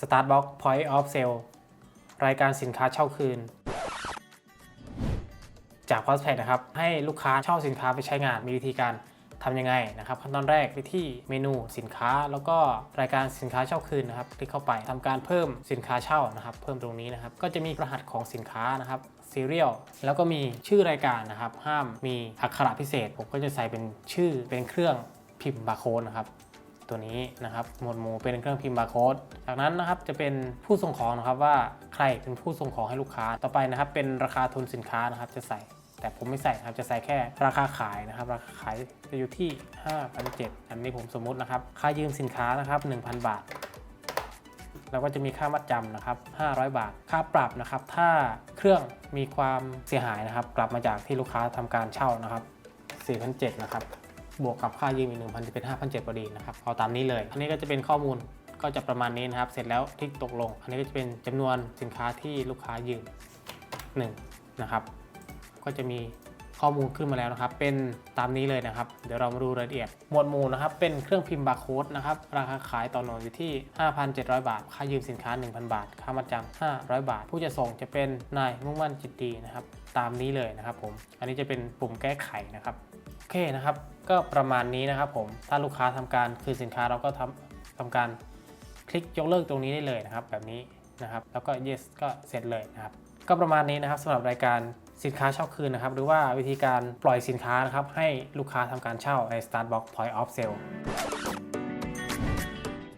Startbox Point of Sale รายการสินค้าเช่าคืน จาก p o s t p a d นะครับ ให้ลูกค้าเช่าสินค้าไปใช้งาน มีวิธีการทำยังไงนะครับ ขั้นตอนแรกไปที่เมนูสินค้าแล้วก็รายการสินค้าเช่าคืนนะครับคลิกเข้าไปทำการเพิ่มสินค้าเช่านะครับ เพิ่มตรงนี้นะครับ ก็จะมีรหัสของสินค้านะครับ serial แล้วก็มีชื่อรายการนะครับ ห้ามมีอักขระพิเศษ ผมก็จะใส่เป็นชื่อเป็นเครื่องพิมพ์บาร์โค้ดนะครับ ตัวนี้นะครับ หมวดหมู่เป็นเครื่องพิมพ์บาร์โค้ด จากนั้นนะครับจะเป็นผู้ส่งของนะครับว่าใครเป็นผู้ส่งของให้ลูกค้า ต่อไปนะครับเป็นราคาทุนสินค้านะครับจะใส่ แต่ผมไม่ใส่ครับจะใส่แค่ราคาขายนะครับ ราคาขายจะอยู่ที่5,700อันนี้ผมสมมุตินะครับ ค่ายืมสินค้านะครับ1,000 บาทแล้วก็จะมีค่ามัดจำนะครับ 500 บาท ค่าปรับนะครับ ถ้าเครื่องมีความเสียหายนะครับ กลับมาจากที่ลูกค้าทำการเช่านะครับ4,700นะครับ บวกกับค่ายืมอีก1,000จะเป็น5,700พอดีนะครับเอาตามนี้เลย อันนี้ก็จะเป็นข้อมูลก็จะประมาณนี้นะครับ เสร็จแล้วคลิกตกลง อันนี้ก็จะเป็นจำนวนสินค้าที่ลูกค้ายืม1นะครับ ก็จะมีข้อมูลขึ้นมาแล้วนะครับ เป็นตามนี้เลยนะครับ เดี๋ยวเรามาดูรายละเอียด หมวดหมู่นะครับ เป็นเครื่องพิมพ์บาร์โค้ดนะครับ ราคาขายต่อหน่วยอยู่ที่ 5,700 บาท ค่ายืมสินค้า 1,000 บาท ค่ามัดจำ500 บาท ผู้จะส่งจะเป็นนายมุ่งมั่นจิตดีนะครับ ตามนี้เลยนะครับผม อันนี้จะเป็นปุ่มแก้ไขนะครับ โอเคนะครับ ก็ประมาณนี้นะครับผม ถ้าลูกค้าทำการคืนสินค้าเราก็ทำทำการคลิกยกเลิกตรงนี้ได้เลยนะครับ แบบนี้นะครับ แล้วก็ yes ก็เสร็จเลยนะครับ ก็ประมาณนี้นะครับสำหรับรายการสินค้าเช่าคืนนะครับ หรือว่าวิธีการปล่อยสินค้านะครับให้ลูกค้าทำการเช่าใน Startbox Point of Sale